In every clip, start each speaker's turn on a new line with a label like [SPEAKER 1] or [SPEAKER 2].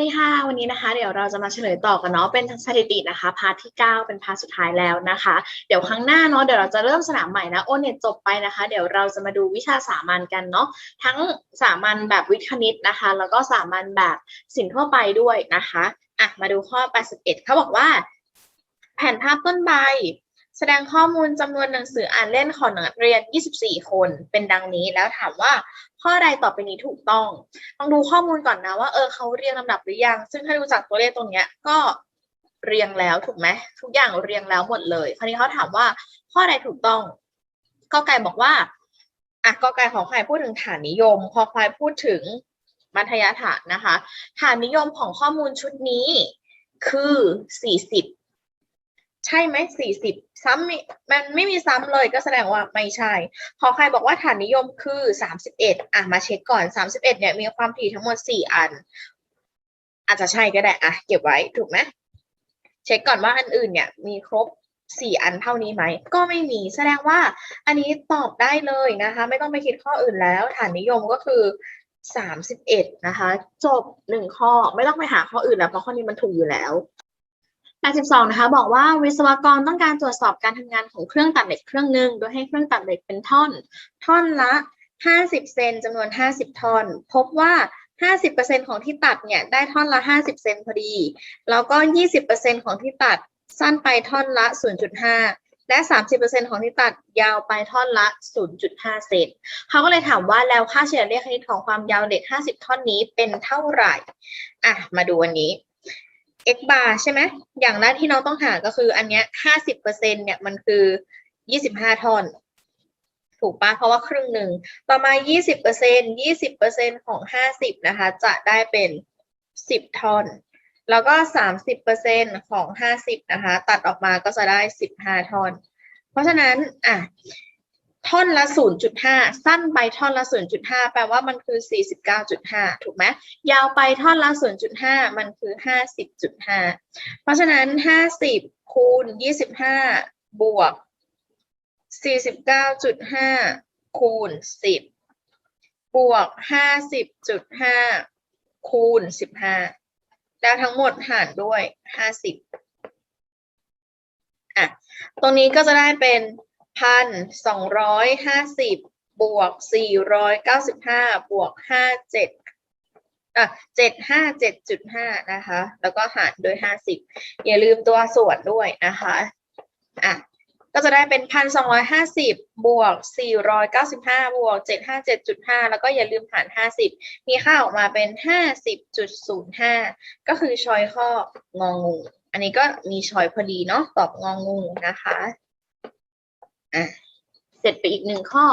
[SPEAKER 1] สวัสดีค่ะวันนี้นะคะ เดี๋ยวเราจะมาเฉลยต่อกันเนาะเป็นสถิตินะคะ พาร์ทที่ 9 เป็นพาร์ทสุดท้ายแล้วนะคะ เดี๋ยวครั้งหน้าเนาะเดี๋ยวเราจะเริ่มสนามใหม่นะโอเน็ตจบไปนะคะ เดี๋ยวเราจะมาดูวิชาสามัญกันเนาะทั้งสามัญแบบวิทย์คณิตนะคะ แล้วก็สามัญแบบศิลป์ทั่วไปด้วยนะคะอะมาดูข้อ 81เขาบอกว่า แผนภาพต้นใบ แสดงข้อมูลจำนวนหนังสืออ่านเล่นของนักเรียน 24 คน เป็นดังนี้ แล้วถามว่าข้อใดต่อไปนี้ถูกต้อง ต้องดูข้อมูลก่อนนะว่า เออเขาเรียงลำดับหรือยัง ซึ่งถ้าดูจากตัวเลขตรงเนี้ยก็เรียงแล้วถูกไหมทุกอย่างเรียงแล้วหมดเลย คราวนี้เขาถามว่าข้อใดถูกต้องกอไก่บอกว่าอะกอไก่ของใครพูดถึงฐานนิยมคอควายพูดถึงมัธยฐานนะคะ ฐานนิยมของข้อมูลชุดนี้คือ 40 ใช่ไหมสี่สิบซ้ำมันไม่มีซ้ำเลยก็แสดงว่าไม่ใช่ พอใครบอกว่าฐานนิยมคือสามสิบเอ็ดอะมาเช็คก่อนสามสิบเอ็ดเนี่ยมีความถี่ทั้งหมดสี่อัน อาจจะใช่ก็ได้อะเก็บไว้ถูกไหมเช็คก่อนว่าอันอื่นเนี่ยมีครบสี่อันเท่านี้ไหม ก็ไม่มีแสดงว่าอันนี้ตอบได้เลยนะคะ ไม่ต้องไปคิดข้ออื่นแล้ว ฐานนิยมก็คือสามสิบเอ็ดนะคะ จบหนึ่งข้อไม่ต้องไปหาข้ออื่นแล้วเพราะข้อนี้มันถูกอยู่แล้ว 82นะคะบอกว่าวิศวกรต้องการตรวจสอบการทำงานของเครื่องตัดเหล็กเครื่องหนึ่งโดยให้เครื่องตัดเหล็กเป็นท่อน ท่อนละ 50 เซนจำนวน 50 ท่อน พบว่า 50%ของที่ตัดเนี่ยได้ท่อนละ 50 เซนพอดี แล้วก็ 20%ของที่ตัดสั้นไปท่อนละ 0.5 และ 30%ของที่ตัดยาวไปท่อนละ 0.5 เซนเขาก็เลยถามว่าแล้วค่าเฉลี่ยเลขคณิตของความยาวเหล็ก 50 ท่อนนี้เป็นเท่าไหร่ อะ มาดูวันนี้ x bar ใช่ไหมอย่างแรกที่น้องต้องหาก็คืออันเนี้ยห้าสิบเปอร์เซ็นเนี่ยมันคือยี่สิบห้าท่อน ถูกปะเพราะว่าครึ่งหนึ่งต่อมายี่สิบเปอร์เซ็นยี่สิบเปอร์เซ็นของห้าสิบนะคะ จะได้เป็นสิบท่อน แล้วก็สามสิบเปอร์เซ็นของห้าสิบนะคะ ตัดออกมาก็จะได้สิบห้าท่อน เพราะฉะนั้นอะ ท่อนละ 0.5 สั้นไปท่อนละ 0.5 แปลว่ามันคือ 49.5 ถูกไหมยาวไปท่อนละ 0.5 มันคือ 50.5 เพราะฉะนั้น 50 คูณ 25 บวก 49.5 คูณ 10 บวก 50.5 คูณ 15 แล้วทั้งหมดหารด้วย 50 อะ ตรงนี้ก็จะได้เป็น พันสองร้อยห้าสิบบวกสี่ร้อยเก้าสิบห้าบวกห้าเจ็ดอะเจ็ดห้าเจ็ดจุดห้านะคะ แล้วก็หารด้วยห้าสิบอย่าลืมตัวส่วนด้วยนะคะอะก็จะได้เป็นพันสองร้อยห้าสิบบวกสี่ร้อยเก้าสิบห้าบวกเจ็ดห้าเจ็ดจุดห้าแล้วก็อย่าลืมหารห้าสิบมีค่าออกมาเป็นห้าสิบจุดศูนย์ห้าก็คือชอยข้ององู อันนี้ก็มีชอยพอดีเนาะตอบงองูนะคะ อะเสร็จไปอีกหนึ่งข้อ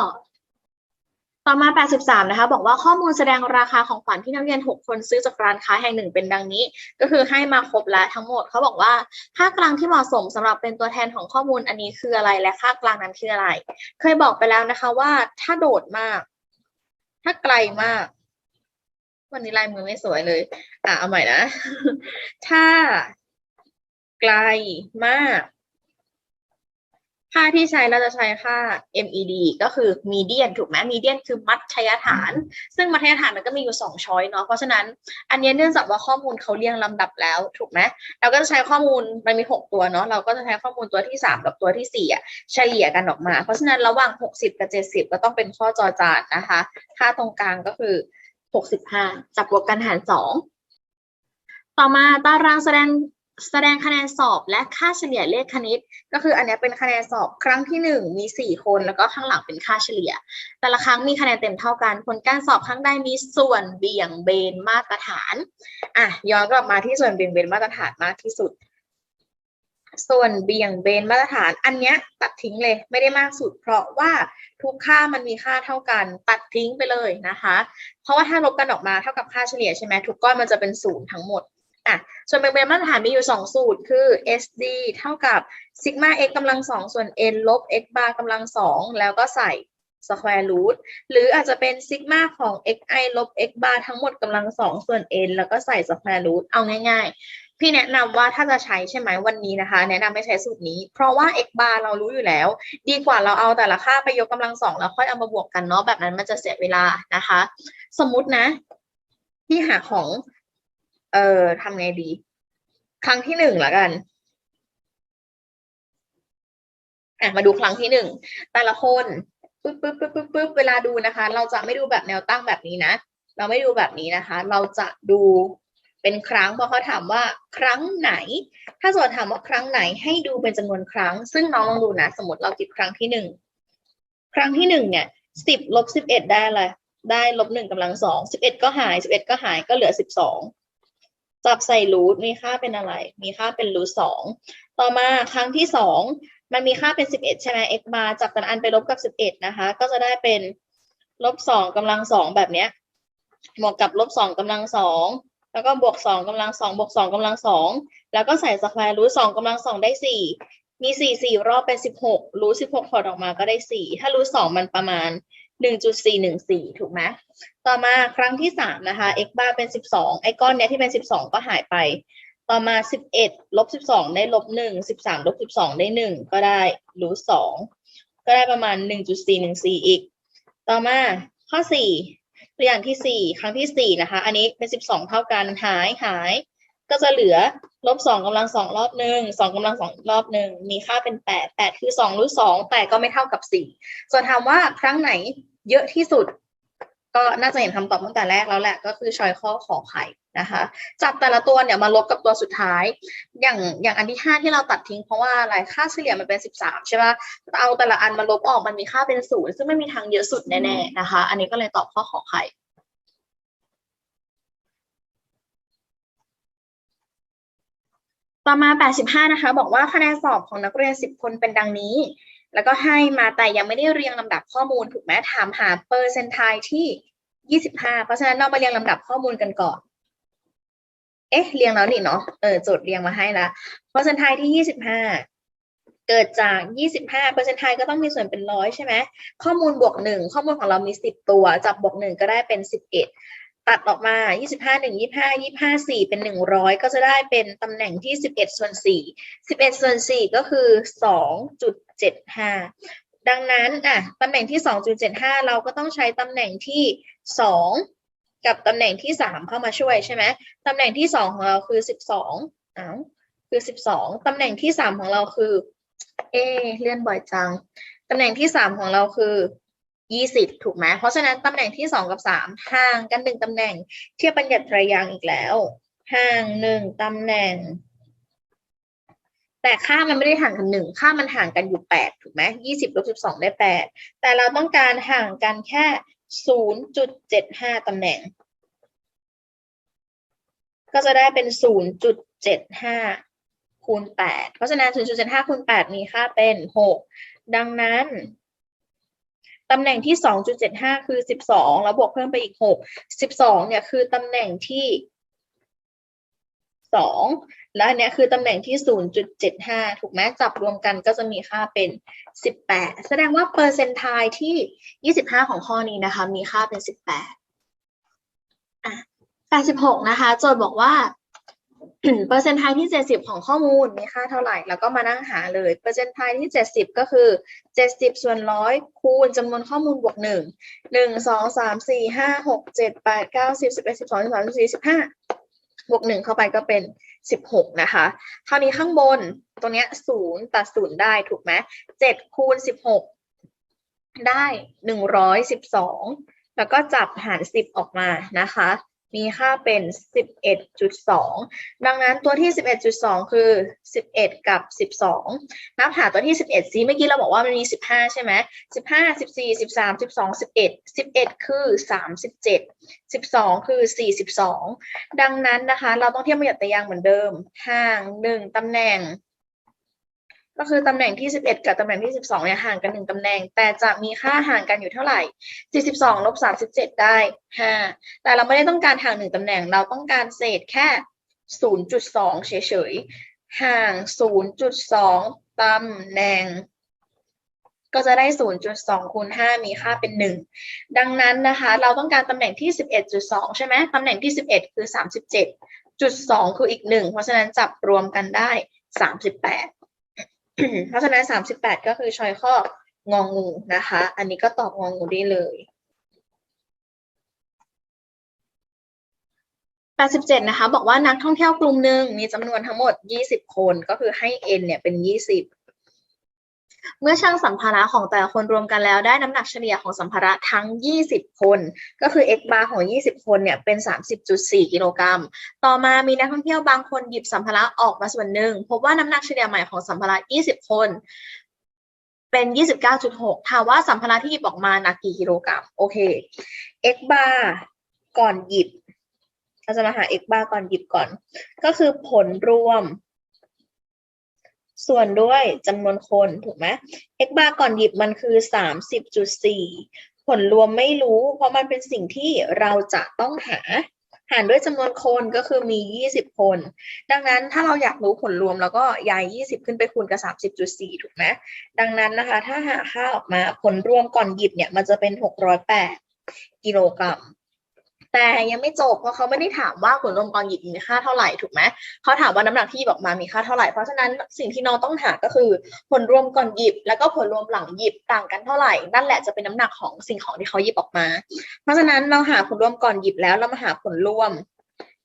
[SPEAKER 1] ต่อมา 83 นะคะ บอกว่าข้อมูลแสดงราคาของขวัญที่นักเรียน 6 คนซื้อจากร้านค้าแห่งหนึ่งเป็นดังนี้ ก็คือให้มาครบแล้วทั้งหมด เขาบอกว่าค่ากลางที่เหมาะสมสำหรับเป็นตัวแทนของข้อมูลอันนี้คืออะไรและค่ากลางนั้นคืออะไร เคยบอกไปแล้วนะคะว่าถ้าโดดมาก ถ้าไกลมาก วันนี้ลายมือไม่สวยเลย อะเอาใหม่นะ ถ้าไกลมาก ค่าที่ใช้เราจะใช้ค่า MED ก็คือ median ถูกไหม median คือมัธยฐาน ซึ่งมัธยฐานมันก็มีอยู่สองช้อยเนาะ เพราะฉะนั้นอันนี้เนื่องจากว่าข้อมูลเขาเรียงลำดับแล้วถูกไหมเราก็จะใช้ข้อมูลมันมีหกตัวเนาะ เราก็จะใช้ข้อมูลตัวที่สามกับตัวที่สี่อะเฉลี่ยกันออกมา เพราะฉะนั้นระหว่างหกสิบกับเจ็ดสิบก็ต้องเป็นข้อจอจานนะคะ ค่าตรงกลางก็คือหกสิบห้าจับบวกกันหารสองต่อมาตารางแสดง แสดงคะแนนสอบและค่าเฉลี่ยเลขคณิต ก็คืออันนี้เป็นคะแนนสอบครั้งที่หนึ่งมีสี่คน แล้วก็ข้างหลังเป็นค่าเฉลี่ย แต่ละครั้งมีคะแนนเต็มเท่ากัน ผลการสอบครั้งใดมีส่วนเบี่ยงเบนมาตรฐานอะย้อนกลับมาที่ส่วนเบี่ยงเบนมาตรฐานมากที่สุด ส่วนเบี่ยงเบนมาตรฐาน อันนี้ตัดทิ้งเลยไม่ได้มากสุด เพราะว่าทุกค่ามันมีค่าเท่ากัน ตัดทิ้งไปเลยนะคะ เพราะว่าถ้าลบกันออกมาเท่ากับค่าเฉลี่ยใช่ไหมทุกก้อนมันจะเป็นศูนย์ทั้งหมด อะส่วนแบ่งเป็นมาตรฐานมีอยู่ 2 สูตรคือ SD เท่ากับซิกมา x กำลัง2ส่วน n ลบ x bar กำลัง2แล้วก็ใส่ square root หรืออาจจะเป็นซิกมาของ xi ลบ x bar ทั้งหมดกำลัง2ส่วน n แล้วก็ใส่ square root เอาง่ายๆ พี่แนะนำว่าถ้าจะใช้ใช่ไหมวันนี้นะคะ แนะนำไม่ใช้สูตรนี้ เพราะว่า x bar เรารู้อยู่แล้ว ดีกว่าเราเอาแต่ละค่าไปยกกำลังสองแล้วค่อยเอามาบวกกันเนาะแบบนั้นมันจะเสียเวลานะคะ สมมตินะพี่หาของ เออทำไงดี ครั้งที่หนึ่งละกันอะมาดูครั้งที่หนึ่งแต่ละคนปึ๊บปึ๊บปึ๊บปึ๊บปึ๊บเวลาดูนะคะ เราจะไม่ดูแบบแนวตั้งแบบนี้นะ เราไม่ดูแบบนี้นะคะ เราจะดูเป็นครั้งเพราะเขาถามว่าครั้งไหน ถ้าโจทย์ถามว่าครั้งไหนให้ดูเป็นจำนวนครั้ง ซึ่งน้องลองดูนะ สมมติเราคิดครั้งที่หนึ่งครั้งที่หนึ่งเนี่ยสิบลบสิบเอ็ดได้อะไรได้ลบหนึ่งกำลังสองสิบเอ็ดก็หายสิบเอ็ดก็หายก็เหลือสิบสอง จับใส่รูทมีค่าเป็นอะไร มีค่าเป็นรูทสองต่อมาครั้งที่สองมันมีค่าเป็นสิบเอ็ดใช่ไหม x bar จับแต่ละอันไปลบกับสิบเอ็ดนะคะ ก็จะได้เป็นลบสองกำลังสองแบบเนี้ยบวกกับลบสองกำลังสองแล้วก็บวกสองกำลังสองบวกสองกำลังสองแล้วก็ใส่สแควร์รูทสองกำลังสองได้สี่มีสี่สี่รอบเป็นสิบหกรูทสิบหกถอดออกมาก็ได้สี่ถ้ารูทสองมันประมาณ หนึ่งจุดสี่หนึ่งสี่ถูกไหมต่อมาครั้งที่สามนะคะ x bar เป็นสิบสองไอ้ก้อนเนี้ยที่เป็นสิบสองก็หายไป ต่อมาสิบเอ็ดลบสิบสองได้ลบหนึ่งสิบสามลบสิบสองได้หนึ่งก็ได้รูทสองก็ได้ประมาณหนึ่งจุดสี่หนึ่งสี่อีก ต่อมาข้อสี่ตัวอย่างที่สี่ครั้งที่สี่นะคะ อันนี้เป็นสิบสองเท่ากันหายหาย ก็จะเหลือลบสองกำลังสองรอบหนึ่งสองกำลังสองรอบหนึ่งมีค่าเป็นแปดแปดคือสองรูทสองแต่ก็ไม่เท่ากับสี่ส่วนถามว่าครั้งไหนเยอะที่สุด ก็น่าจะเห็นคำตอบตั้งแต่แรกแล้วแหละก็คือชอยข้อขอไข่นะคะจับแต่ละตัวเนี่ยมาลบกับตัวสุดท้าย อย่างอย่างอันที่ห้าที่เราตัดทิ้งเพราะว่าอะไรค่าเฉลี่ยมันเป็นสิบสามใช่ป่ะเอาแต่ละอันมาลบออกมันมีค่าเป็นศูนย์ซึ่งไม่มีทางเยอะสุดแน่ๆนะคะ อันนี้ก็เลยตอบข้อขอไข่ ต่อมา 85 นะคะ บอกว่าคะแนนสอบของนักเรียน 10 คนเป็นดังนี้ แล้วก็ให้มาแต่ยังไม่ได้เรียงลำดับข้อมูลถูกไหมถามหาเปอร์เซนต์ไทที่ 25 เพราะฉะนั้นเรามาเรียงลำดับข้อมูลกันก่อน เอ๊ะ เรียงแล้วนี่เนาะ เออจทย์เรียงมาให้ละเปอร์เซนต์ไทที่ 25 เกิดจาก 25 เปอร์เซนต์ไทก็ต้องมีส่วนเป็นร้อยใช่ไหม ข้อมูลบวกหนึ่งข้อมูลของเรามี 10 ตัว จับบวกหนึ่งก็ได้เป็น 11 ตัดออกมา 25 1 25 25 4 เป็น 100 ก็จะได้เป็นตำแหน่งที่ 11 ส่วน 4 11 ส่วน 4 ก็คือ 2.75 ดังนั้นอะตำแหน่งที่ 2.75 เราก็ต้องใช้ตำแหน่งที่ 2 กับตำแหน่งที่ 3 เข้ามาช่วยใช่ไหมตำแหน่งที่ 2 ของเราคือ 12อ้าวคือ 12 ตำแหน่งที่ 3 ของเราคือ เอเลื่อนบ่อยจัง ตำแหน่งที่ 3 ของเราคือ 20 ถูกไหม เพราะฉะนั้นตำแหน่งที่ 2 กับ 3 ห่างกันหนึ่งตำแหน่ง เทียบบัญญัติไตรยางอีกแล้ว ห่างหนึ่งตำแหน่ง แต่ค่ามันไม่ได้ห่างกันหนึ่งค่ามันห่างกันอยู่ 8 ถูกไหม20ลบ12ได้ 8 แต่เราต้องการห่างกันแค่ 0.75ตำแหน่ง ก็จะได้เป็น 0.75คูณ8เพราะฉะนั้น 0.75คูณ8มีค่าเป็น 6 ดังนั้น ตำแหน่งที่ 2.75 คือ 12 แล้วบวกเพิ่มไปอีก 6 12 เนี่ยคือตำแหน่งที่ 2 และอันเนี้ยคือตำแหน่งที่ 0.75 ถูกไหมจับรวมกันก็จะมีค่าเป็น 18 แสดงว่าเปอร์เซนต์ไทที่ 25 ของข้อนี้นะคะ มีค่าเป็น 18อะ86 นะคะ โจทย์บอกว่า เปอร์เซ็นต์ไทยที่ 70 ของข้อมูลมีค่าเท่าไหร่ แล้วก็มานั่งหาเลย เปอร์เซ็นต์ไทยที่ 70 ก็คือ 70 ส่วนร้อยคูณจำนวนข้อมูลบวก 1 1 2 3 4 5 6 7 8 9 10 11 12 13 14 15 บวก 1 เข้าไปก็เป็น 16 นะคะ คราวนี้ข้างบนตรงเนี้ย0ตัด 0 ได้ถูกไหม7คูณ 16 ได้ 112 แล้วก็จับหาร 10 ออกมานะคะ มีค่าเป็น 11.2 ดังนั้นตัวที่ 11.2 คือ 11 กับ 12 นับหาตัวที่ 11ซิเมื่อกี้เราบอกว่ามันมี 15 ใช่ไหม15 14 13 12 11 11 คือ 37 12 คือ 42 ดังนั้นนะคะ เราต้องเทียบประหยัดตะยางเหมือนเดิม ห่าง 1 ตำแหน่ง ก็คือตำแหน่งที่ 11 กับตำแหน่งที่ 12เนี่ยห่างกัน 1ตำแหน่ง แต่จะมีค่าห่างกันอยู่เท่าไหร่ 42ลบ37 ได้ 5 แต่เราไม่ได้ต้องการห่าง 1ตำแหน่ง เราต้องการเศษแค่ 0.2 เฉยๆ ห่าง 0.2 ตำแหน่ง ก็จะได้ 0.2 คูณ 5 มีค่าเป็น 1 ดังนั้นนะคะ เราต้องการตำแหน่งที่ 11.2 ใช่ไหมตำแหน่งที่ 11 คือ 37.2 คืออีก 1 เพราะฉะนั้นจับรวมกันได้ 38 เพราะฉะนั้นสามสิบแปดก็คือชอยข้ององูนะคะ อันนี้ก็ตอบงองูได้เลยแปสิบเจ็ดนะคะ บอกว่านักท่องเที่ยวกลุ่มหนึ่งมีจำนวนทั้งหมดยี่สิบคนก็คือให้ n เนี่ยเป็นยี่สิบ เมื่อชั่งสัมภาระของแต่ละคนรวมกันแล้วได้น้ำหนักเฉลี่ยของสัมภาระทั้ง 20 คน ก็คือ x bar ของ 20 คนเนี่ยเป็น 30.4 กิโลกรัม ต่อมามีนักท่องเที่ยวบางคนหยิบสัมภาระออกมาส่วนหนึ่ง พบว่าน้ำหนักเฉลี่ยใหม่ของสัมภาระ 20 คน เป็น 29.6 ถามว่าสัมภาระที่หยิบออกมาหนักกี่กิโลกรัม โอเค x bar ก่อนหยิบเราจะมาหา x bar ก่อนหยิบก่อน ก็คือผลรวม ส่วนด้วยจำนวนคนถูกไหม x bar ก่อนหยิบมันคือ 30.4 ผลรวมไม่รู้ เพราะมันเป็นสิ่งที่เราจะต้องหา หารด้วยจำนวนคนก็คือมี 20 คน ดังนั้นถ้าเราอยากรู้ผลรวมแล้วก็ย้าย 20 ขึ้นไปคูณกับ 30.4 ถูกไหม ดังนั้นนะคะ ถ้าหาค่าออกมาผลรวมก่อนหยิบเนี่ยมันจะเป็น 608 กิโลกรัม แต่ยังไม่จบเพราะเขาไม่ได้ถามว่าผลรวมก่อนหยิบมีค่าเท่าไหร่ถูกไหมเขาถามว่าน้ำหนักที่หยิบออกมามีค่าเท่าไหร่เพราะฉะนั้นสิ่งที่น้องต้องหาก็คือผลรวมก่อนหยิบ แล้วก็ผลรวมหลังหยิบต่างกันเท่าไหร่นั่นแหละจะเป็นน้ำหนักของสิ่งของที่เขาหยิบออกมา เพราะฉะนั้นเราหาผลรวมก่อนหยิบแล้วเรามาหาผลรวม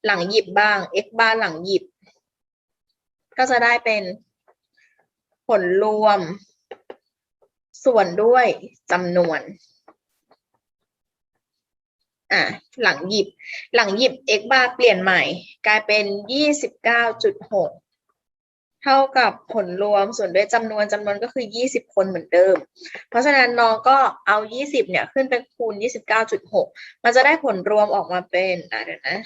[SPEAKER 1] หลังหยิบบ้าง x บ้างหลังหยิบ ก็จะได้เป็นผลรวม ส่วนด้วยจำนวน อะหลังหยิบ หลังหยิบ x bar เปลี่ยนใหม่ กลายเป็นยี่สิบเก้าจุดหกเท่ากับผลรวมส่วนด้วยจำนวนจำนวนก็คือยี่สิบคนเหมือนเดิม เพราะฉะนั้นน้องก็เอายี่สิบเนี่ยขึ้นไปคูณยี่สิบเก้าจุดหกมันจะได้ผลรวมออกมาเป็นอะเดี๋ยวนะ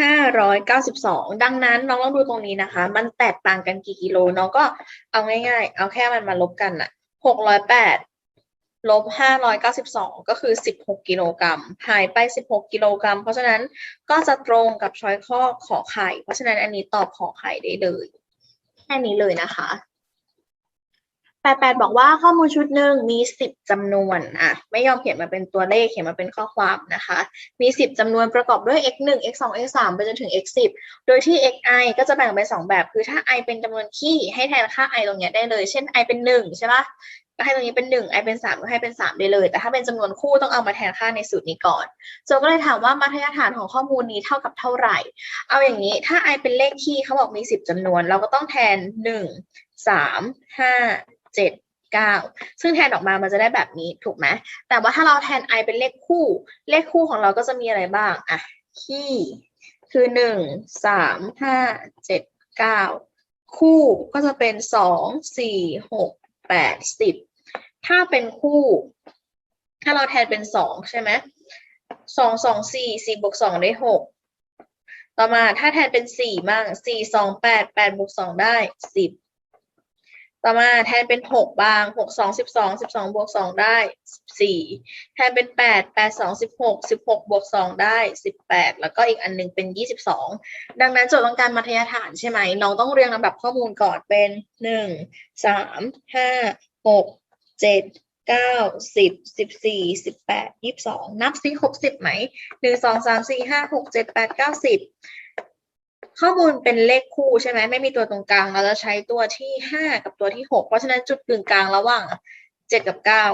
[SPEAKER 1] ห้าร้อยเก้าสิบสองดังนั้นน้องลองดูตรงนี้นะคะ มันแตกต่างกันกี่กิโล น้องก็เอาง่ายๆ เอาแค่มันมาลบกันอะหกร้อยแปด ลบห้าร้อยเก้าสิบสองก็คือสิบหกกิโลกรัม หายไปสิบหกกิโลกรัม เพราะฉะนั้นก็จะตรงกับช้อยข้อขอไข่ เพราะฉะนั้นอันนี้ตอบขอไข่ได้เลย แค่นี้เลยนะคะแปดแปดบอกว่าข้อมูลชุดหนึ่งมีสิบจำนวน อะ ไม่ยอมเขียนมาเป็นตัวเลข เขียนมาเป็นข้อความนะคะ มีสิบจำนวนประกอบด้วย x หนึ่ง x สอง x สามไปจนถึง x สิบโดยที่ xi ก็จะแบ่งเป็นสองแบบ คือถ้า i เป็นจำนวนคี่ให้แทนค่า i ตรงเนี้ยได้เลย เช่น i เป็นหนึ่งใช่ปะ ก็ให้ตรงนี้เป็นหนึ่งไอเป็นสามก็ให้เป็นสามได้เลย แต่ถ้าเป็นจำนวนคู่ต้องเอามาแทนค่าในสูตรนี้ก่อนโจก็เลยถามว่ามัธยฐานของข้อมูลนี้เท่ากับเท่าไหร่ เอาอย่างนี้ถ้า i เป็นเลขคี่เขาบอกมีสิบจำนวน เราก็ต้องแทนหนึ่งสามห้าเจ็ดเก้าซึ่งแทนออกมามันจะได้แบบนี้ถูกไหม แต่ว่าถ้าเราแทน i เป็นเลขคู่ เลขคู่ของเราก็จะมีอะไรบ้าง อะ คี่ คือหนึ่งสามห้าเจ็ดเก้าคู่ก็จะเป็นสองสี่หกแปดสิบ ถ้าเป็นคู่ ถ้าเราแทนเป็นสองใช่ไหมสองสองสี่สี่บวกสองได้หกต่อมาถ้าแทนเป็นสี่มั่งสี่สองแปดแปดบวกสองได้สิบต่อมาแทนเป็นหกบางหกสองสิบสองสิบสองบวกสองได้สี่แทนเป็นแปดแปดสองสิบหกสิบหกบวกสองได้สิบแปดแล้วก็อีกอันหนึงเป็นยี่สิบสองดังนั้นโจทย์ต้องการมัธยฐานใช่ไหมน้องต้องเรียงลำดับข้อมูลก่อนเป็นหนึ่งสามห้าหก เจ็ดเก้าสิบสิบสี่สิบแปดยี่สิบสองนับซิครบสิบไหมหนึ่งสองสามสี่ห้าหกเจ็ดแปดเก้าสิบข้อมูลเป็นเลขคู่ใช่ไหมไม่มีตัวตรงกลางเราจะใช้ตัวที่ห้ากับตัวที่หกเพราะฉะนั้นจุดกึ่งกลางระหว่างเจ็ดกับเก้า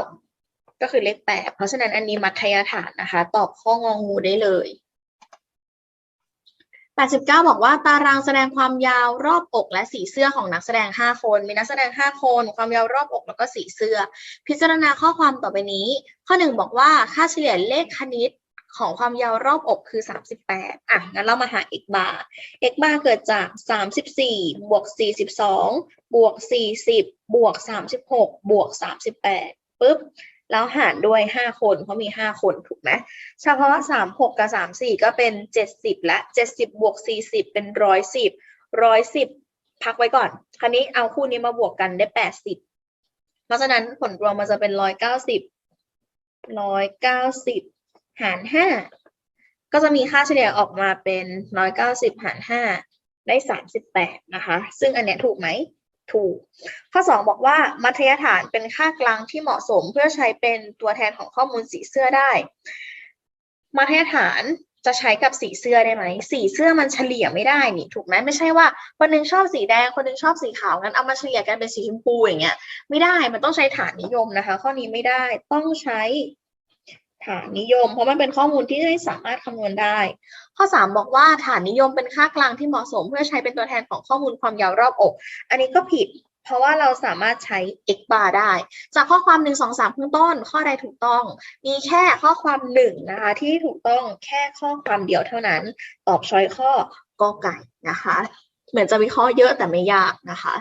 [SPEAKER 1] ก็คือเลขแปดเพราะฉะนั้นอันนี้มัธยฐานนะคะ ตอบข้ององูได้เลย 89 บอกว่าตารางแสดงความยาวรอบอกและสีเสื้อของนักแสดง 5 คน มีนักแสดง 5 คน ความยาวรอบอกแล้วก็สีเสื้อ พิจารณาข้อความต่อไปนี้ ข้อ 1 บอกว่าค่าเฉลี่ยเลขคณิตของความยาวรอบอกคือ 38 อะ งั้นเรามาหา x bar x bar เกิดจาก 34 บวก 42 บวก 40 บวก 36 บวก 38 ปุ๊บ แล้วหารด้วย5คนเพราะมี5คนถูกไหมเฉพาะสามหกกับสามสี่ก็เป็นเจ็ดสิบและเจ็ดสิบบวกสี่สิบเป็นร้อยสิบร้อยสิบพักไว้ก่อน คราวนี้เอาคู่นี้มาบวกกันได้แปดสิบเพราะฉะนั้นผลรวมมันจะเป็นร้อยเก้าสิบร้อยเก้าสิบหารห้าก็จะมีค่าเฉลี่ยออกมาเป็นร้อยเก้าสิบหารห้าได้สามสิบแปดนะคะ ซึ่งอันเนี้ยถูกไหม ถูก ข้อ 2 บอกว่ามัธยฐานเป็นค่ากลางที่เหมาะสมเพื่อใช้เป็นตัวแทนของข้อมูลสีเสื้อได้ มัธยฐานจะใช้กับสีเสื้อได้ไหม สีเสื้อมันเฉลี่ยไม่ได้นี่ถูกไหมไม่ใช่ว่าคนหนึงชอบสีแดงคนหนึงชอบสีขาวงั้นเอามาเฉลี่ยกันเป็นสีชมพูอย่างเงี้ยไม่ได้มันต้องใช้ฐานนิยมนะคะ ข้อนี้ไม่ได้ต้องใช้ ฐานนิยม เพราะมันเป็นข้อมูลที่ไม่สามารถคำนวณได้ ข้อ 3 บอกว่าฐานนิยมเป็นค่ากลางที่เหมาะสม เพื่อใช้เป็นตัวแทนของข้อมูลความยาวรอบอก อันนี้ก็ผิด เพราะว่าเราสามารถใช้ x bar ได้ จากข้อความ 1 2 3ข้างต้น ข้อใดถูกต้อง มีแค่ข้อความหนึ่งนะคะ ที่ถูกต้องแค่ข้อความเดียวเท่านั้น ตอบช้อยข้อกอไก่นะคะ เหมือนจะวิเคราะห์เยอะแต่ไม่ยากนะคะ